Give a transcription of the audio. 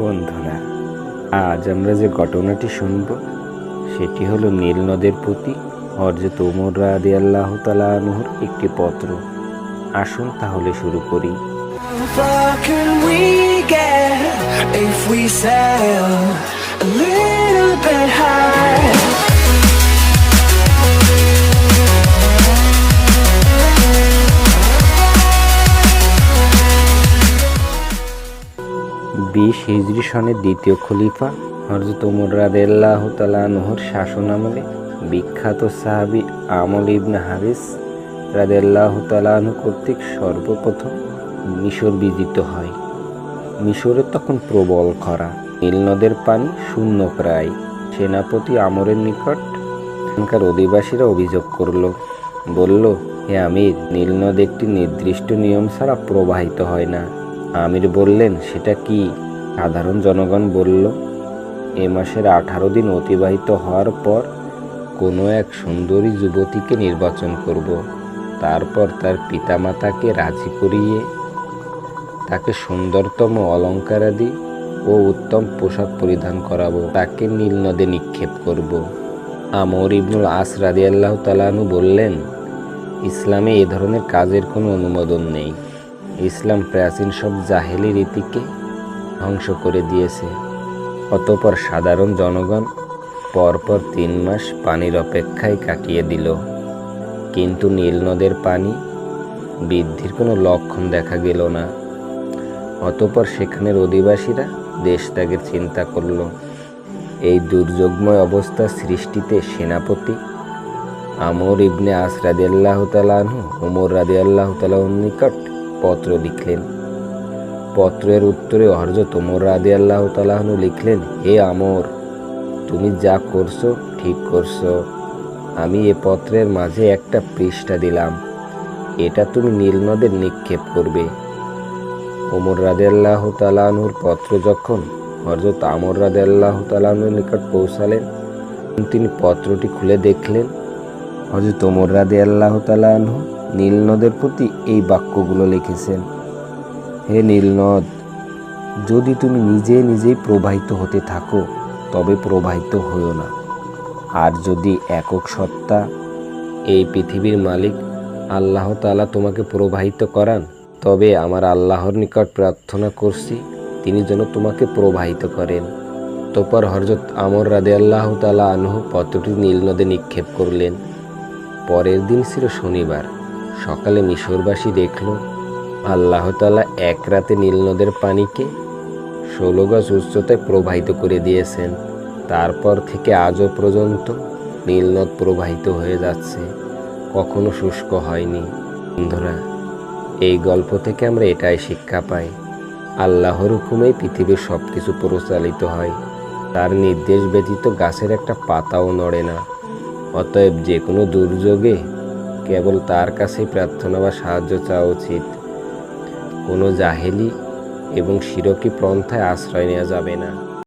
বন্ধুরা, আজ আমরা যে ঘটনাটি শুনব, সেটি হলো নীল নদের প্রতি হরজত ওমর রাদি আল্লাহ তালাহর একটি পত্র আসুন তাহলে শুরু করি if we a little bit? বিশ হিজরি সনের দ্বিতীয় খলিফা হরজত ওমর রাদিয়াল্লাহু তালাহুর শাসন আমলে বিখ্যাত সাহাবি আমল ইবনে হারিস রাদিয়াল্লাহু তালাহু কর্তৃক সর্বপ্রথম মিশর বিজিত হয়। মিশরে তখন প্রবল খরা, নীল নদের পানি শূন্য প্রায়। সেনাপতি আমরের নিকট এখানকার অধিবাসীরা অভিযোগ করল, বলল, হে আমির, নীল নদ একটি নির্দিষ্ট নিয়ম ছাড়া প্রবাহিত হয় না। আমির বললেন, সেটা কি? সাধারণ জনগণ বলল, এ মাসের আঠারো দিন অতিবাহিত হওয়ার পর কোনো এক সুন্দরী যুবতীকে নির্বাচন করব। তারপর তার পিতামাতাকে রাজি করিয়ে তাকে সুন্দরতম অলঙ্কারাদি ও উত্তম পোশাক পরিধান করাবো। তাকে নীল নদে নিক্ষেপ করব। আমর ইবনুল আস রাদিয়াল্লাহ তালানু বললেন, ইসলামে এ ধরনের কাজের কোনো অনুমোদন নেই। ইসলাম প্রাচীন সব জাহেলি রীতিকে ধ্বংস করে দিয়েছে। অতপর সাধারণ জনগণ পরপর তিন মাস পানির অপেক্ষায় কাটিয়ে দিল। কিন্তু নীল নদের পানি বৃদ্ধির কোনো লক্ষণ দেখা গেল না। অতপর সেখানের অধিবাসীরা দেশ ত্যাগের চিন্তা করল। এই দুর্যোগময় অবস্থা সৃষ্টিতে সেনাপতি আমর ইবনে আস রাদি আল্লাহ তালাহু উমর রাদি আল্লাহ তালাহর নিকট পত্র লিখলেন। পত্রের উত্তরে হরজত ওমর রাদি আল্লাহ তালাহনু লিখলেন, হে আমর, তুমি যা করছ ঠিক করছ। আমি এ পত্রের মাঝে একটা পৃষ্ঠা দিলাম। এটা তুমি নীল নদের নিক্ষেপ করবে। ওমর রাদে আল্লাহ তালাহুর পত্র যখন হরজত আমর রাদে আল্লাহ তালাহুর নিকট পৌঁছালেন, তিনি পত্রটি খুলে দেখলেন হজরত ওমর রাদে আল্লাহ তালাহু নীল নদের প্রতি এই বাক্যগুলো লিখেছেন হে নীলনদ, যদি তুমি নিজে নিজেই প্রবাহিত হতে থাকো, তবে প্রবাহিত হইও না। আর যদি একক সত্তা, এই পৃথিবীর মালিক আল্লাহ তালা তোমাকে প্রবাহিত করান, তবে আমার আল্লাহর নিকট প্রার্থনা করছি, তিনি যেন তোমাকে প্রবাহিত করেন। তোপর হরজত আমর রাদে আল্লাহ তালা আনহু পত্রটি নীলনদে নিক্ষেপ করলেন। পরের দিন ছিল শনিবার। সকালে মিশরবাসী দেখল আল্লাহ তালা এক রাতে নীল নদের পানিকে ষোলো গজ উচ্চতায় প্রবাহিত করে দিয়েছেন। তারপর থেকে আজও পর্যন্ত নীল নদ প্রবাহিত হয়ে যাচ্ছে। কখনো শুষ্ক হয়নি। বন্ধুরা, এই গল্প থেকে আমরা এটাই শিক্ষা পাই। আল্লাহর হুকুমেই পৃথিবীর সব কিছু পরিচালিত হয়। তার নির্দেশ ব্যতীত গাছের একটা পাতাও নড়ে না। অতএব যে কোনো দুর্যোগে কেবল তার কাছেই প্রার্থনা বা সাহায্য চাওয়া উচিত। কোনো জাহেলি এবং শিরকি পন্থায় আশ্রয় নেওয়া যাবে না।